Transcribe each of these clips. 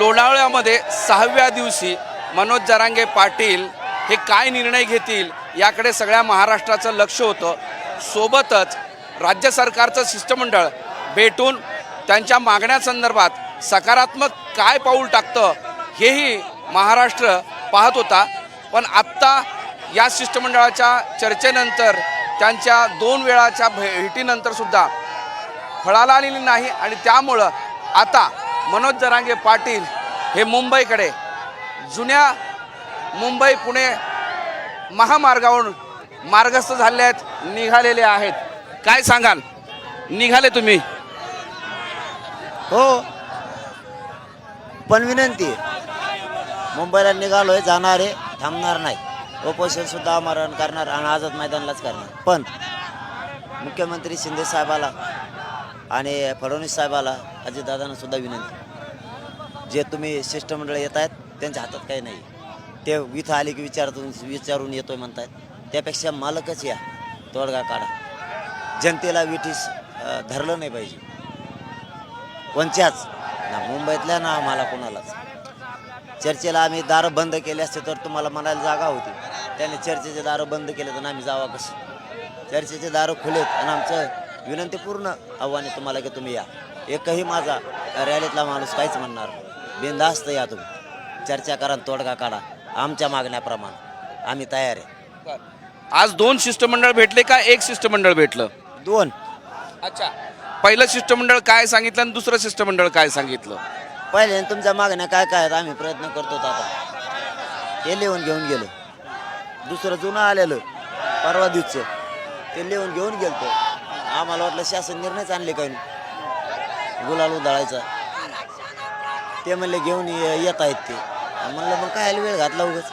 लोणावळ्यामध्ये सहाव्या दिवशी मनोज जरांगे पाटील हे काय निर्णय घेतील याकडे सगळ्या महाराष्ट्राचं लक्ष होतं. सोबतच राज्य सरकारचं शिष्टमंडळ भेटून त्यांच्या मागण्यासंदर्भात सकारात्मक काय पाऊल टाकतं हेही महाराष्ट्र पाहत होता. पण आत्ता या शिष्टमंडळाच्या चर्चेनंतर त्यांच्या दोन वेळाच्या भेटीनंतरसुद्धा फळाला आलेली नाही आणि त्यामुळं आता मनोज जरांगे पाटील हे मुंबईकडे जुन्या मुंबई पुणे महामार्गावरून मार्गस्थ झाले आहेत निघालेले आहेत. काय सांगाल? निघाले तुम्ही. हो. पण विनंती आहे मुंबईला निघालोय जाणार आहे थांबणार नाही. उपोषण सुद्धा आमरण करणार आणि आझाद मैदानलाच करणार. पण मुख्यमंत्री शिंदे साहेबाला आणि फडणवीस साहेबाला अजितदादांना सुद्धा विनंती. जे तुम्ही शिष्टमंडळ येत आहेत त्यांच्या हातात काही नाही. ते इथं आले की विचारतून विचारून येतोय म्हणतात त्यापेक्षा मालकच या. तोडगा काढा. जनतेला विठीस धरलं नाही पाहिजे. कोणच्याच? ना मुंबईतल्या ना आम्हाला कोणालाच. चर्चेला आम्ही दारं बंद केले असते तर तुम्हाला म्हणायला जागा होती. त्याने चर्चेचे दारं बंद केले तर आम्ही जावा कसं? चर्चेचे दारं खुलेत आणि आमचं विनंती पूर्ण आव्हान आहे तुम्हाला की तुम्ही या. एकही माझा रॅलीतला माणूस काहीच म्हणणार. बिनधास्त या तुम्ही. चर्चा करा तोडगा काढा. आमच्या मागण्याप्रमाणे. आम्ही तयार आहे. आज दोन शिष्टमंडळ भेटले का एक शिष्टमंडळ भेटलं? दोन. अच्छा. पहिलं शिष्टमंडळ काय सांगितलं आणि दुसरं शिष्टमंडळ काय सांगितलं? पहिले तुमच्या मागण्या काय काय आहेत? आम्ही प्रयत्न करतो आता. ते लिहून घेऊन गेलो. दुसरं जुनं आलेलं. परवा दिवसचं. ते लिहून घेऊन गेलतो. आम्हाला वाटलं शासन निर्णयच आणले काही नाही? गुलाल उधळायचा. ते म्हणले घेऊन ये- येत आहेत ते. म्हणलं मग काय वेळ घातला उगाच.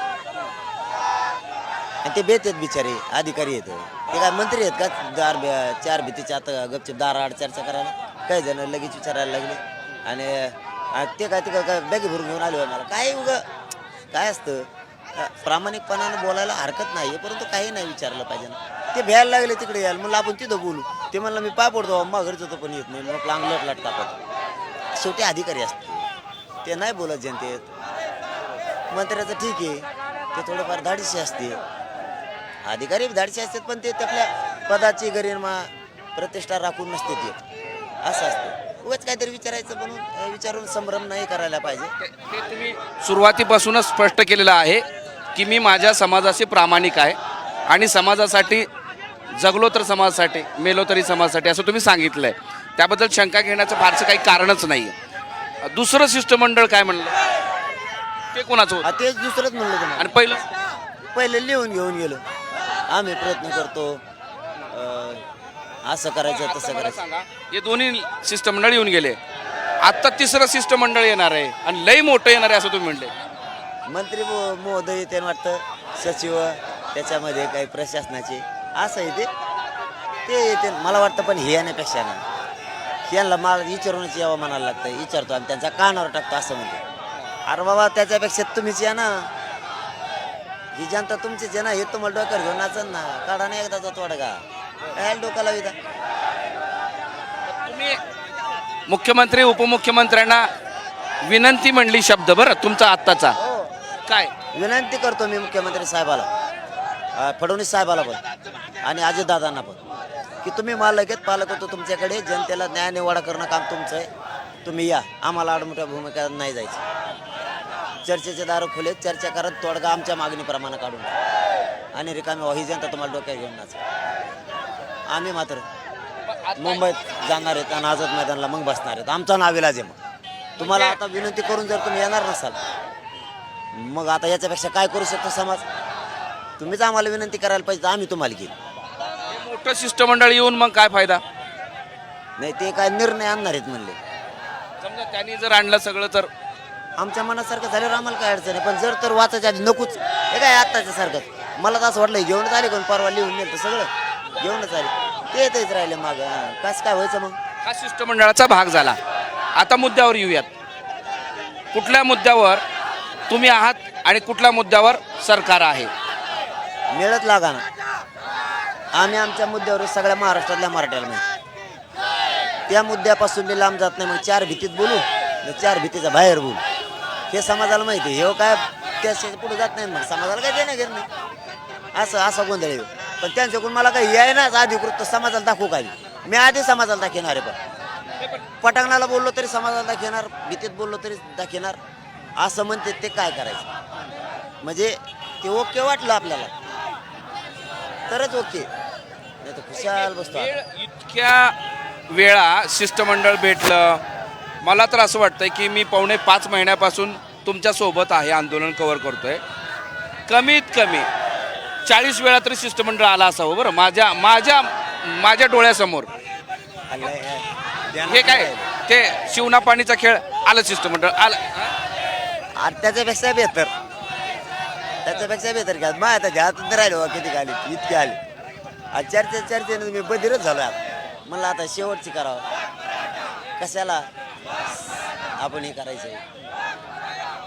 आणि ते बेत आहेत बिचारे अधिकारी आहेत. ते काय मंत्री आहेत का? दार चार भीतीच्या आता गपचे दार आड चर्चा करायला. काही जण लगेच विचारायला लागले. आणि ते काय ते काय- काय बॅगी भरून घेऊन आले मला काय उग काय असतं? प्रामाणिकपणानं बोलायला हरकत नाही परंतु काही नाही विचारलं पाहिजे ना. ते भ्यायला लागले तिकडे यायला. म्हणलं आपण तिथं बोलू. ते म्हणलं मी पाय पडतो अम्मा घरीच होतो पण येत नाही मग लांगलट लाट टाकत शेवटी अधिकारी असते ते नाही बोलत जनतेत. मंत्र्याचं ठीक आहे. ते थोडंफार धाडशी असते अधिकारी धाडशी असतात पण ते आपल्या पदाची गरिमा प्रतिष्ठा राखून नसते ते. असं असतं. उगाच काहीतरी विचारायचं म्हणून विचारून संभ्रम नाही करायला पाहिजे. ते तुम्ही सुरुवातीपासूनच स्पष्ट केलेलं आहे की मी माझ्या समाजाशी प्रामाणिक आहे आणि समाजासाठी जगलो तर समाजासाठी मेलो तरी समाजासाठी असं तुम्ही सांगितलंय. त्याबद्दल शंका घेण्याचं फारसं काही कारणच नाही दुसरं शिष्टमंडळ काय म्हणलं? ते कोणाचं हा होतं तेच दुसरंच म्हणलं तुम्हाला. आणि पहिलं? पहिले लिहून घेऊन गेलो. आम्ही प्रयत्न करतो. अं, असं करायचं तसं मला करायचं. सांगा हे दोन्ही शिष्टमंडळ येऊन गेले. आता तिसरं शिष्टमंडळ येणार आहे आणि लई मोठं येणार आहे असं तुम्ही म्हणले. मंत्री महो- महोदय ते वाटतं सचिव त्याच्यामध्ये काही प्रशासनाचे. असं आहे ते. ते येते. मला वाटतं पण हे येण्यापेक्षा नाही यांना मला विचारूनच यावं म्हणायला लागतं. विचारतो आणि त्यांचा कानावर टाकतो असं म्हणतो. अरे बाबा त्याच्यापेक्षा तुम्हीच या ना. ही जनता तुमचीच आहे ना. हे तुम्हाला डोक्यावर घेऊन नाचन ना. काढा नाही एकदाचा तोडगा. काय डोक्याला विधा तुम्ही मुख्यमंत्री उपमुख्यमंत्र्यांना विनंती म्हणली शब्द बरं तुमचा आत्ताचा. हो. काय? विनंती करतो मी मुख्यमंत्री साहेबाला. अ, फडणवीस साहेबाला पण. आणि अजितदादांना पण. की तुम्ही मालक आहेत पालक होतो तुमच्याकडे जनतेला न्याय निवाडा करणं काम तुमचं आहे. तुम्ही या. आम्हाला आडमोठ्या भूमिका नाही जायचं. चर्चेचे दार खुले चर्चा करत तोडगा आमच्या मागणीप्रमाणे काढून आणि रिकामी ही जनता तुम्हाला डोक्यात घेऊन नाच आम्ही मात्र मुंबईत जाणार आहेत आणि आझाद मैदानला मग बसणार आहेत. आमचा नाविलाज आहे मग. तुम्हाला आता विनंती करून जर तुम्ही येणार नसाल मग आता याच्यापेक्षा काय करू शकतो समाज? तुम्हीच आम्हाला विनंती करायला पाहिजे आम्ही तुम्हाला घेऊ मोठं शिष्टमंडळ येऊन मग काय फायदा? नाही ते काय निर्णय आणणार आहेत म्हणले. समजा त्यांनी जर आणलं सगळं तर? आमच्या मनासारखं झाल्यावर आम्हाला काय अडचण आहे? पण जर तर वाचायच्या आधी नकोच. हे काय आत्ताच्या सारखं? मला तर असं वाटलं घेऊनच आले कोण? परवा लिहून नेलं तर सगळं. घेऊनच आले. ते येतच राहिले माग. कसं काय व्हायचं मग? हा शिष्टमंडळाचा भाग झाला. आता मुद्द्यावर येऊयात. कुठल्या मुद्द्यावर तुम्ही आहात आणि कुठल्या मुद्द्यावर सरकार आहे? मिळत लागा ना. आम्ही आमच्या मुद्द्यावर सगळ्या महाराष्ट्रातल्या मराठ्याला माहिती त्या मुद्द्यापासून मी लांब जात नाही मग चार भीतीत बोलू. चार भीतीचा बाहेर बोलू. हे समाजाला माहिती आहे. हे हो काय त्या पुढे जात नाही मग. समाजाला काय देणं घेणं नाही. असं असं गोंधळ येऊ पण त्यांच्याकडून मला काही याय ना अधिकृत समाजाला दाखवू काही मी आधी समाजाला दाखवणार आहे पण. पटांगणाला बोललो तरी समाजाला दाखवणार भीतीत बोललो तरी दाखवणार. असं म्हणते ते काय करायचं? म्हणजे ते ओके वाटलं आपल्याला. तरच ओके. नाही तर खुशाल बसतो. वेळ इतक्या वेळा शिष्टमंडळ भेटलं. मला तर असं वाटतंय की मी पावणे पाच महिन्यापासून तुमच्यासोबत आहे आंदोलन कव्हर करतोय. कमीत कमी चाळीस वेळा तरी शिष्टमंडळ आला असावं बरं. माझ्या माझ्या माझ्या डोळ्यासमोर. हे काय? ते शिवना पाणीचा खेळ आलं शिष्टमंडळ आलं. आणि त्याच्यापेक्षा बेहतर. त्याच्यापेक्षा बेहतर का? मग आता घ्यातून राहिलो बा किती आली इतके आले चर्चा चर्चेने मी बधीरच झालो आता. म्हणलं आता शेवटची करावं. कशाला? आपण हे करायचं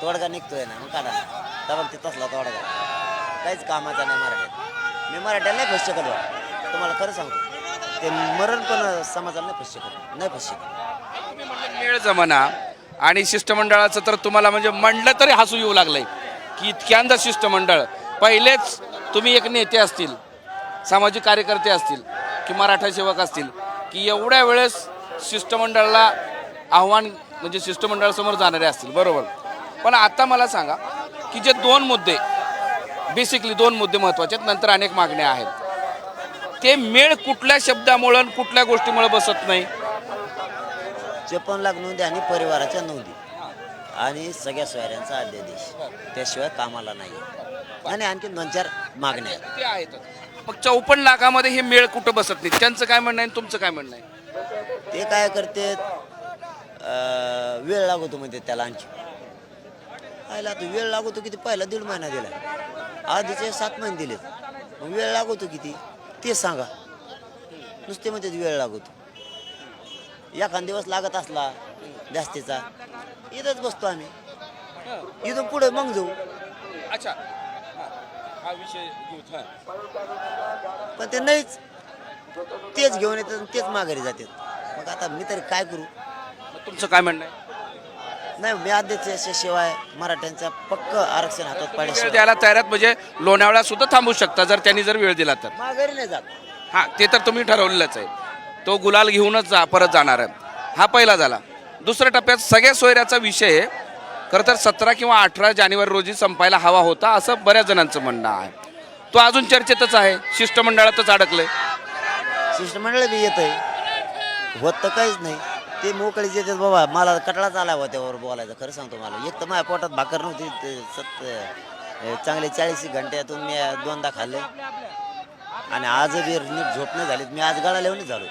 तोडगा निघतोय ना मग काढा तर ते तसला तोडगा. काहीच कामाचा नाही मराठ्यात. मी मराठ्याला नाही फस शकत तुम्हाला खरं सांगतो. ते मरण पण समाजाला नाही फस शकत. नाही फस शकत. तुम्ही म्हणा मेळ जमाना आणि शिष्टमंडळाचं तर तुम्हाला म्हणजे म्हणलं तरी हसू येऊ लागलंय. की इतक्यांदा शिष्टमंडळ. पहिलेच तुम्ही एक नेते असतील. सामाजिक कार्यकर्ते असतील की मराठा सेवक असतील की एवढ्या वेळेस शिष्टमंडळाला आव्हान म्हणजे शिष्टमंडळासमोर जाणारे असतील बरोबर. पण आता मला सांगा की जे दोन मुद्दे बेसिकली दोन मुद्दे महत्त्वाचे आहेत नंतर अनेक मागण्या आहेत. ते मेळ कुठल्या शब्दामुळं आणि कुठल्या गोष्टीमुळे बसत नाही? चेपन्न लाख नोंदी आणि परिवाराच्या नोंदी. आणि सगळ्या सोयऱ्यांचा अध्यादेश त्याशिवाय कामाला नाही. आणि आणखी दोन चार मागण्या आहेत. ते मग चौपन्न लाखामध्ये हे मेळ कुठं बसत नाही? त्यांचं काय म्हणणं आहे आणि तुमचं काय म्हणणं आहे? ते काय करते वेळ लागतो म्हणते त्याला आणखी. आयला आता वेळ लागतो किती? पहिला दीड महिना दिला. आधीचे सात महिने दिलेत मग वेळ लागतो किती? ते सांगा. नुसते म्हणते वेळ लागतो. एखाद दिवस लागत असला जास्तीचा इथंच बसतो आम्ही. इथून पुढे मग जाऊ. अच्छा. हा विषय पण ते नाहीच. तेच घेऊन येतात आणि तेच माघारी जातात. मग आता मी तरी काय करू? तुमचं काय म्हणणं आहे? नाही मी अध्यक्ष शिवाय मराठ्यांचा पक्क आरक्षण हातात वेळ पाड्याशिवाय द्यायला तयार आहेत म्हणजे लोणावळा सुद्धा थांबू शकता जर त्यांनी जर वेळ दिला तर. माघारी नाही जात. हां ते तर तुम्ही ठरवलेलंच आहे. तो गुलाल घेऊनच जा परत जाणार आहे. हा पहिला झाला. दुसऱ्या टप्प्यात सगळ्या सोयऱ्याचा विषय आहे. खरं तर सतरा किंवा अठरा जानेवारी रोजी संपायला हवा होता असं बऱ्याच जणांचं म्हणणं आहे. तो अजून चर्चेतच आहे शिष्टमंडळातच अडकलंय. शिष्टमंडळ बी येत आहे होत तर काहीच नाही. ते मोकळीच येतात बाबा मला कटळाच आला होता त्यावर बोलायचं खरं सांगतो मला. एक तर माझ्या पोटात भाकर नव्हती ते सत चांगले चाळीस घंट्यातून मी दोनदा खाल्ले. आणि आज बी नीट झोप नाही झाली मी आज गळा लिहूनच झालो.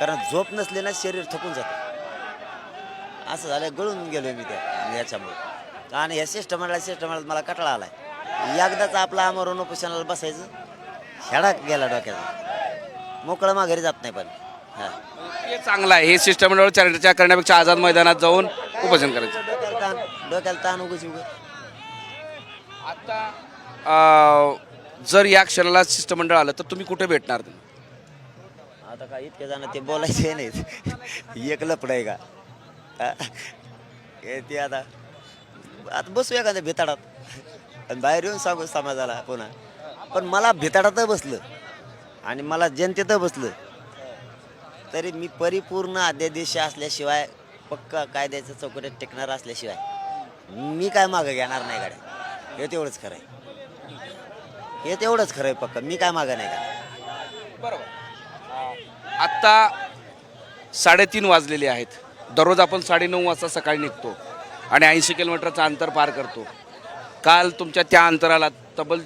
कारण झोप नसले ना शरीर थकून जातं. असं झालं गळून गेलो मी त्या. याच्यामुळे. आणि या शिष्टमंडळात शिष्टमंडळात मला कटळा आलाय. एकदाच आपला आमरण उपोषणाला बसायचं खेळा गेला डोक्याचा मोकळं माघारी जात नाही पण. हा. हे चांगलं आहे. हे शिष्टमंडळ चर्चा करण्यापेक्षा आझाद मैदानात जाऊन उपोषण करायचं. डोक्याला ताण डोक्याला ताण उगच उगत आता अं, जर या क्षणाला शिष्टमंडळ आलं तर तुम्ही कुठे भेटणार? आता काय इतके जण ते बोलायचे नाहीत. एक लपड आहे का? हा? हे ते आता आता बसू एखाद्या भिताडात. आणि बाहेर येऊन सांगू समाजाला पुन्हा. पण मला भिताडात बसलं. आणि मला जनतेत बसलं. तरी मी परिपूर्ण अध्यादेश असल्याशिवाय पक्का कायद्याच्या चौकटीत टेकणार असल्याशिवाय मी काय मागं घेणार नाही गाड्या. हे तेवढंच खरं आहे हे तेवढंच खरं आहे पक्का. मी काय मागं नाही का बरोबर. आत्ता साडेतीन वाजलेले आहेत. दररोज आपण साडेनऊ वाजता सकाळी निघतो आणि ऐंशी किलोमीटरचं अंतर पार करतो. काल तुमच्या त्या अंतराला तब्बल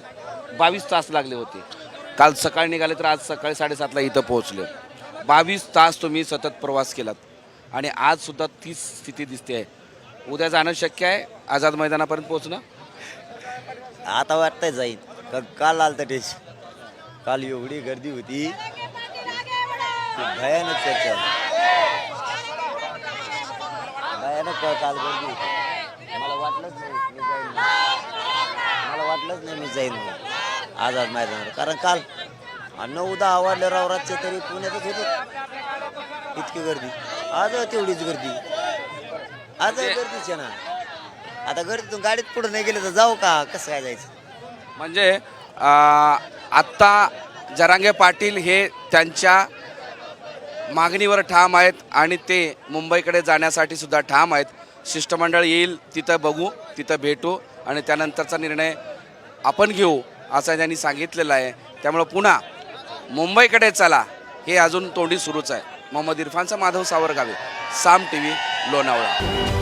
बावीस तास लागले होते. काल सकाळी निघाले तर आज सकाळी साडेसातला इथं पोहोचले. बावीस तास तुम्ही सतत प्रवास केलात आणि आजसुद्धा तीच स्थिती दिसते आहे. उद्या जाणं शक्य आहे? आझाद मैदानापर्यंत पोहोचणं? आता वाटतंय जाईन का काल आलं तर काल एवढी गर्दी होती. भयानक चर्चा काल गर्दी होती. मला वाटलंच नाही मी जाईन. मला वाटलंच नाही मी जाईन आझाद मैदानावर. कारण काल नऊ दहा वाढले रावरातचे तरी पुण्यातच होतं. इतकी गर्दी. आज तेवढीच गर्दी. आज गर्दीच आहे ना. आता घरीतून गाडीत पुढे नाही गेले तर जाऊ का? कसं काय जायचं? म्हणजे अं, आत्ता जरांगे पाटील हे त्यांच्या मागणीवर ठाम आहेत आणि ते मुंबईकडे जाण्यासाठी सुद्धा ठाम आहेत. शिष्टमंडळ येईल तिथं बघू तिथं भेटू आणि त्यानंतरचा निर्णय आपण घेऊ असं त्यांनी सांगितलेलं आहे. त्यामुळं पुन्हा मुंबईकडे चला हे अजून तोंडी सुरूच आहे. मोहम्मद इरफानचा माधव सावरगावे साम टी व्ही लोणावळा.